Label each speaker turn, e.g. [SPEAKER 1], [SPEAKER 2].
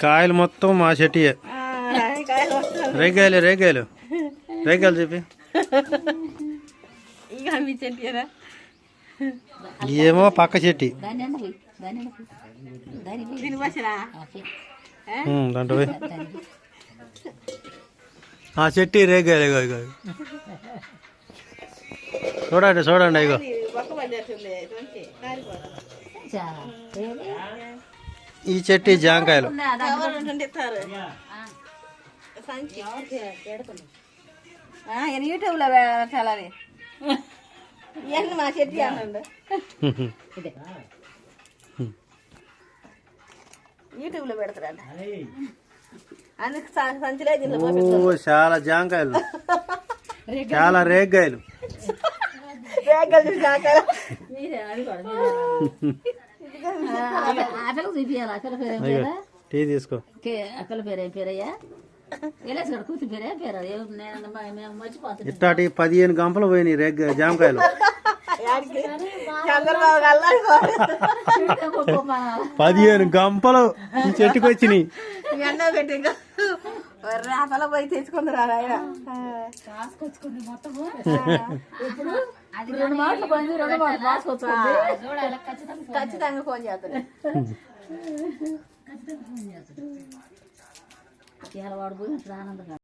[SPEAKER 1] కాయలు మొత్తం మా చెట్టియే. రేగాయలు రేగాయలు రేగాయలు చెప్పి ఏమో పక్క చెట్టి. దాంట్లో. ఆ చెట్టి రేగాయలు ఇగో ఇగో చూడండి చూడండి ఇగో. ఈ చెట్టి జాంకాయలు.
[SPEAKER 2] యూట్యూబ్లో
[SPEAKER 3] మా చెట్టు యూట్యూబ్లో పెడతారంట
[SPEAKER 1] ఓ చాలా జాంకాయలు. చాలా రేగాయలు
[SPEAKER 3] బ్యాగ్ జాకాయలు.
[SPEAKER 2] పిల్ల పేరు ఏం పేరా?
[SPEAKER 1] టీ తీసుకో.
[SPEAKER 2] పేరు ఏం పేరయ్యా
[SPEAKER 1] ఇట్టాటి పదిహేను గంపలు పోయినాయి రేగ జామకాయలు. పదిహేను గంపలు ఈ చెట్టుకు వచ్చినాయి.
[SPEAKER 3] రాపల పోయి తెచ్చుకుందరా ఆయన.
[SPEAKER 2] రాసుకొచ్చుకుంది మొత్తము ఇప్పుడు అది రెండు మాటలు పోయింది రెండు మాటలు రాసుకొచ్చుకుంది. చూడాలి ఖచ్చితంగా
[SPEAKER 3] ఖచ్చితంగా ఫోన్ చేస్తాను
[SPEAKER 2] ఖచ్చితంగా ఆనందంగా